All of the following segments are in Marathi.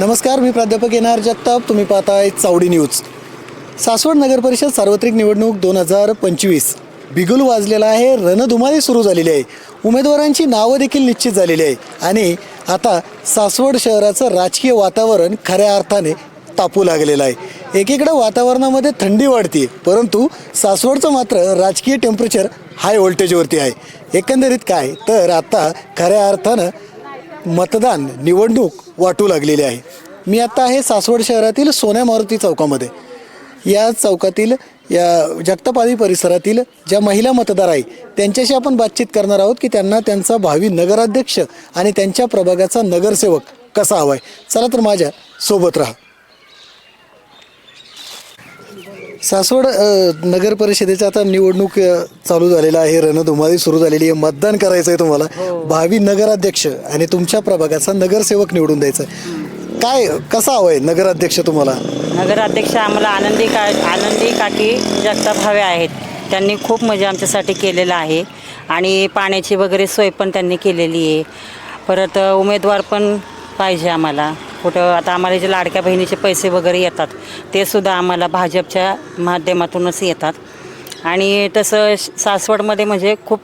नमस्कार मी प्राध्यापक एन आर जगताप. तुम्ही पाहताय चावडी न्यूज. सासवड नगर परिषद सार्वत्रिक निवडणूक दोन हजार पंचवीस. बिगुल वाजलेला आहे रणधुमाळी सुरू झालेली आहे. उमेदवारांची नावं देखील निश्चित झालेली आहे. आणि आता सासवड शहराचं राजकीय वातावरण खऱ्या अर्थाने तापू लागलेलं आहे. एकीकडे वातावरणामध्ये थंडी वाढते परंतु सासवडचं मात्र राजकीय टेम्परेचर हाय व्होल्टेजवरती आहे. एकंदरीत काय? तर आता खऱ्या अर्थानं मतदान निवडणूक वाटू लागलेली आहे. मी आता आहे सासवड शहरातील सोन्या मारुती चौकामध्ये. या चौकातील या जगतापादी परिसरातील ज्या महिला मतदार आहे त्यांच्याशी आपण बातचीत करणार आहोत की त्यांना त्यांचा भावी नगराध्यक्ष आणि त्यांच्या प्रभागाचा नगरसेवक कसा हवा आहे. चला तर माझ्या सोबत राहा. सासवड अ, नगर परिषदेचं आता निवडणूक अ, चालू झालेलं आहे रणधुमाळी सुरू झालेली आहे. मतदान करायचं आहे तुम्हाला भावी नगराध्यक्ष आणि तुमच्या प्रभागाचा नगरसेवक निवडून द्यायचा. आहे. काय कसा हवाय नगराध्यक्ष तुम्हाला? नगराध्यक्ष आम्हाला आनंदी का आनंदी काकी जगताप हवे आहेत. त्यांनी खूप मजा आमच्यासाठी केलेलं आहे. आणि पाण्याची वगैरे सोय पण त्यांनी केलेली आहे. परत अ, उमेदवार पण पाहिजे आम्हाला. कुठं आता आम्हाला जे लाडक्या बहिणीचे पैसे वगैरे येतात ते सुद्धा आम्हाला भाजपच्या माध्यमातूनच येतात. आणि तसं श- सासवडमध्ये म्हणजे खूप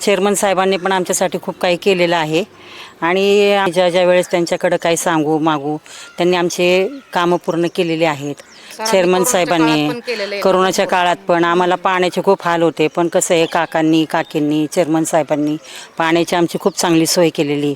चेअरमन साहेबांनी पण आमच्यासाठी खूप काही केलेलं आहे. आणि ज्या ज्या वेळेस त्यांच्याकडं काही सांगू मागू त्यांनी आमचे कामं पूर्ण केलेली आहेत. चेअरमन साहेबांनी करोनाच्या काळात पण आम्हाला पाण्याचे खूप हाल होते. पण कसं आहे काकांनी काकींनी चेअरमन साहेबांनी पाण्याची आमची खूप चांगली सोय केलेली.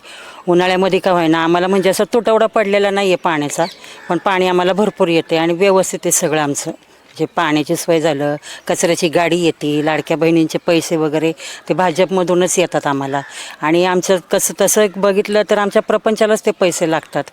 उन्हाळ्यामध्ये का होईना आम्हाला म्हणजे असं तुटवडा पडलेला नाही आहे पाण्याचा पण पाणी आम्हाला भरपूर येते आणि व्यवस्थित आहे सगळं आमचं. जे पाण्याची सोय झालं कचऱ्याची गाडी येते लाडक्या बहिणींचे पैसे वगैरे ते भाजपमधूनच येतात आम्हाला. आणि आमचं कसं तसं बघितलं तर आमच्या प्रपंचालाच ते पैसे लागतात.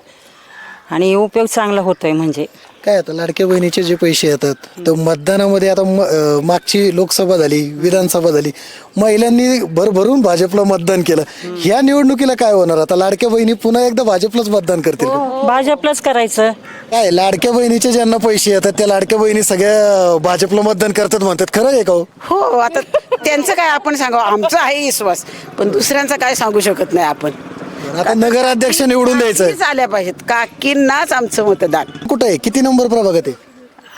आणि उपयोग चांगला होतो आहे म्हणजे. काय आता लाडक्या बहिणीचे जे पैसे येतात तर मतदानामध्ये आता म- अ, मागची लोकसभा झाली विधानसभा झाली महिलांनी भरभरून भाजपला मतदान केलं. ह्या निवडणुकीला काय होणार? आता लाडक्या बहिणी पुन्हा एकदा भाजपलाच मतदान करतील का? भाजपलाच करायचं. काय लाडक्या बहिणीचे ज्यांना पैसे येतात त्या लाडक्या बहिणी सगळ्या भाजपला मतदान करतात म्हणतात. खरं आहे का हो? हो आता त्यांचं काय आपण सांगावं? आमचा आहे विश्वास. पण दुसऱ्यांचा काय सांगू शकत नाही आपण? आता नगराध्यक्ष निवडून द्यायचं काकीच आल्या पाहिजेत. काकींनाच आमचं मतदान. कुठं आहे? किती नंबर प्रभागात आहे?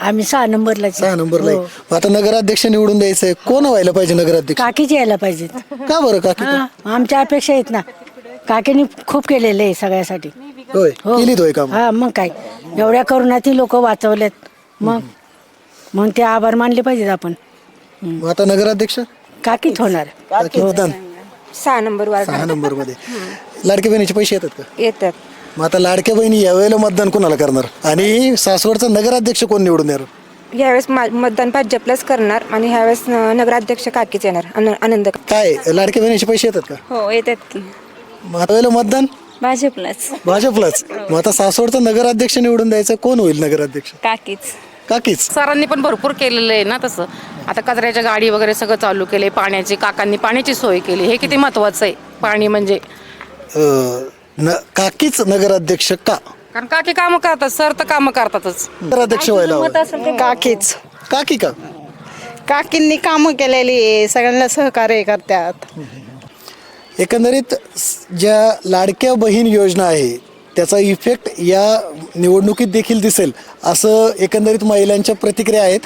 आम्ही सहा नंबरला सहा नंबरला आहे. मग आता नगराध्यक्ष निवडून द्यायचंय. कोण व्हायला पाहिजे नगराध्यक्ष? काकीच यायला पाहिजेत. का बरं काकी? हा, आमच्या अपेक्षा आहेत ना. काकीने खूप केलेलं आहे सगळ्यासाठी. होय केलीत होय काम. हा मग काय? एवढ्या करोनातील लोक वाचवलेत. मग? मग ते आभार मानले पाहिजेत आपण. मग आता नगराध्यक्ष? काकीच होणार. काकी मतदान सहा नंबर वार्ड. सहा नंबरमध्ये लाडक्या बहिणीचे पैसे येतात का? येतात. मग आता लाडक्या बहिणी यावेळेला मतदान कोणाला करणार? आणि सासवडचा नगराध्यक्ष कोण निवडून येणार? यावेळेस मा- मतदान भाजपलाच करणार आणि ह्यावेळेस नगराध्यक्ष काकीच येणार आन- आनंद काय लाडक्या बहिणीचे पैसे येतात का? हो येतात की. मग आता मतदान? भाजपलाच. भाजपलाच. मग आता सासवडचा नगराध्यक्ष निवडून द्यायचं कोण होईल नगराध्यक्ष? काकीच. काकीच. सरांनी पण भरपूर केलेलं आहे ना तसं. आता कचऱ्याच्या गाडी वगैरे सगळं चालू केले पाण्याची काकांनी पाण्याची सोय केली. हे किती महत्वाचं आहे पाणी म्हणजे. अं, न काकीच नगराध्यक्ष का? कारण काकी कामं करतात सर तर कामं करतातच. नगराध्यक्ष व्हायला हवं. काकीच. काकी का? काकींनी कामं केलेली आहे सगळ्यांना सहकार्य करतात. एकंदरीत स- ज्या लाडक्या बहीण योजना आहे त्याचा इफेक्ट या निवडणुकीत देखील दिसेल असं एकंदरीत महिलांच्या प्रतिक्रिया आहेत.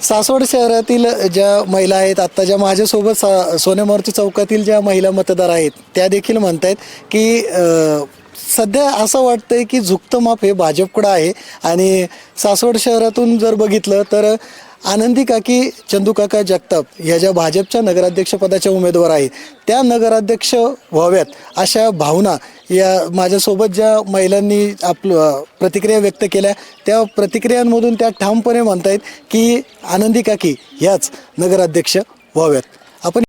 सासवड शहरातील ज्या महिला आहेत आत्ता ज्या माझ्यासोबत सा सोन्यामारुती चौकातील ज्या महिला मतदार आहेत त्या देखील म्हणत आहेत की अ, सध्या असं वाटतंय की झुकतं माप हे भाजपकडं आहे आणि सासवड शहरातून जर बघितलं तर आनंदी काकी चंदूकाका जगताप ह्या ज्या भाजपच्या नगराध्यक्षपदाच्या उमेदवार आहेत त्या नगराध्यक्ष व्हाव्यात अशा भावना या माझ्यासोबत ज्या महिलांनी आपलं प्रतिक्रिया व्यक्त केल्या त्या प्रतिक्रियांमधून त्या ठामपणे म्हणतायत की आनंदी काकी ह्याच नगराध्यक्ष व्हाव्यात.